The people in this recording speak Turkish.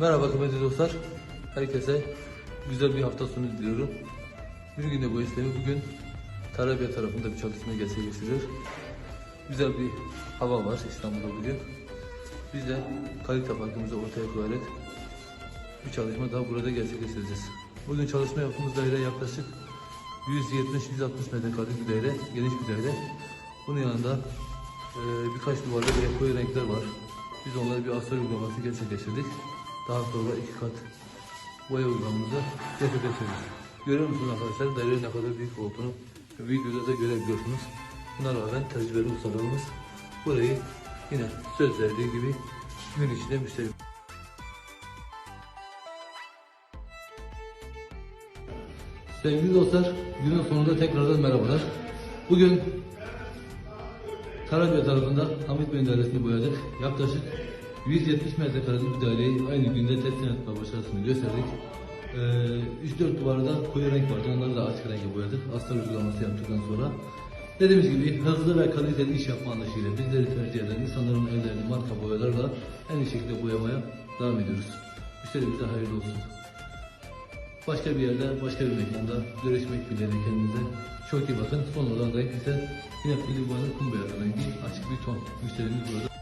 Merhaba kıymetli dostlar. Herkese güzel bir hafta sonu diliyorum. Bir günde bu işlemi bugün Tarabya tarafında bir çalışma gerçekleştiriyor. Güzel bir hava var İstanbul'da bugün. Biz de kalite farkımızı ortaya koyarak bir çalışma daha burada gerçekleştireceğiz. Bugün çalışma yaptığımız daire yaklaşık 170-160 metrekarelik bir daire, geniş bir daire. Bunun yanında e, birkaç duvarda bir koyu renkler var. Biz onlara bir astar uygulaması gerçekleştirdik. Daha sonra iki kat boya uygulamamızı gerçekleştirdik. Görüyor musunuz arkadaşlar dairenin ne kadar büyük olduğunu videoda da görebiliyorsunuz. Buna rağmen tecrübeli ustalarımız burayı yine söz verdiği gibi gün içinde müşteri Sevgili dostlar, günün sonunda tekrardan merhabalar. Bugün Karabük tarafında Hamit Bey'in dairesini boyadık. Yaklaşık 170 metrekarelik daireyi aynı günde teslim etme başarısını gösterdik. Ee, 3-4 duvarda koyu renk vardı, onları da açık renge boyadık. Astar uygulaması yaptıktan sonra. Dediğimiz gibi hızlı ve kaliteli iş yapma anlayışıyla bizleri tercih eden insanların evlerini marka boyalarla en iyi şekilde boyamaya devam ediyoruz. Müşterimize hayırlı olsun. Başka bir yerde, başka bir mekanda görüşmek dileğiyle kendinize çok iyi bakın. Son olarak renk ise yine filibana kum beyazı rengi açık bir ton. Müşterimiz burada